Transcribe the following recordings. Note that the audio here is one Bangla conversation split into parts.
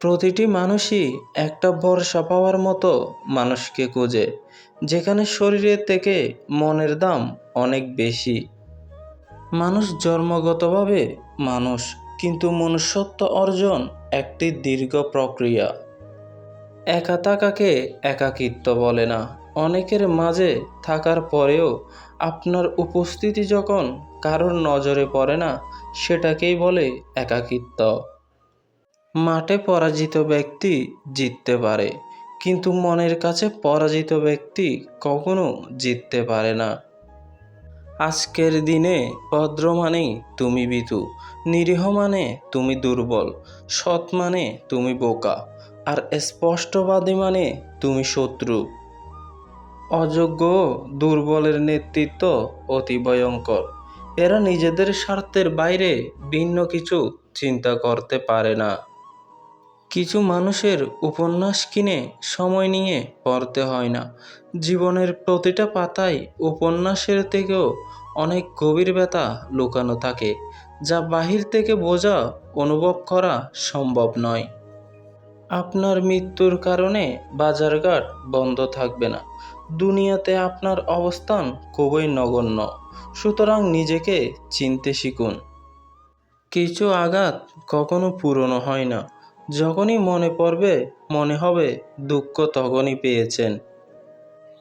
প্রতিটি মানুষই একটা ভরসা পাওয়ার মতো মানুষকে খোঁজে, যেখানে শরীরের থেকে মনের দাম অনেক বেশি। মানুষ জন্মগতভাবে মানুষ, কিন্তু মনুষ্যত্ব অর্জন একটি দীর্ঘ প্রক্রিয়া। একা থাকাকে একাকিত্ব বলে না। অনেকের মাঝে থাকার পরেও আপনার উপস্থিতি যখন কারোর নজরে পড়ে না, সেটাকেই বলে একাকিত্ব। মাঠে পরাজিত ব্যক্তি জিততে পারে, কিন্তু মনের কাছে পরাজিত ব্যক্তি কখনো জিততে পারে না। আজকের দিনে ভদ্র মানেই তুমি বিতু, নিরীহ মানে তুমি দুর্বল, সৎ মানে তুমি বোকা, আর স্পষ্টবাদী মানে তুমি শত্রু। অযোগ্য দুর্বলের নেতৃত্ব অতি ভয়ঙ্কর, এরা নিজেদের স্বার্থের বাইরে ভিন্ন কিছু চিন্তা করতে পারে না। কিছু মানুষের উপন্যাস কিনে সময় নিয়ে পড়তে হয় না। জীবনের প্রতিটা পাতায় উপন্যাসের থেকেও অনেক গভীর ব্যথা লুকানো থাকে, যা বাহির থেকে বোঝা, অনুভব করা সম্ভব নয়। আপনার মৃত্যুর কারণে বাজারঘাট বন্ধ থাকবে না। দুনিয়াতে আপনার অবস্থান খুবই নগণ্য। সুতরাং নিজেকে চিনতে শিখুন। কিছু আঘাত কখনো পুরনো হয় না। যখনই মনে পড়বে, মনে হবে দুঃখ তখনই পেয়েছেন।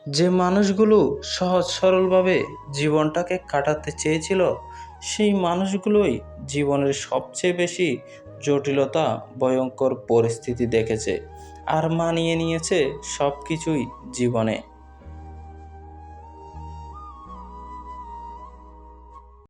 যে মানুষগুলো সহজ সরলভাবে জীবনটাকে কাটাতে চেয়েছিল, সেই মানুষগুলোই জীবনের সবচেয়ে বেশি জটিলতা, ভয়ঙ্কর পরিস্থিতি দেখেছে আর মানিয়ে নিয়েছে সব কিছুই জীবনে।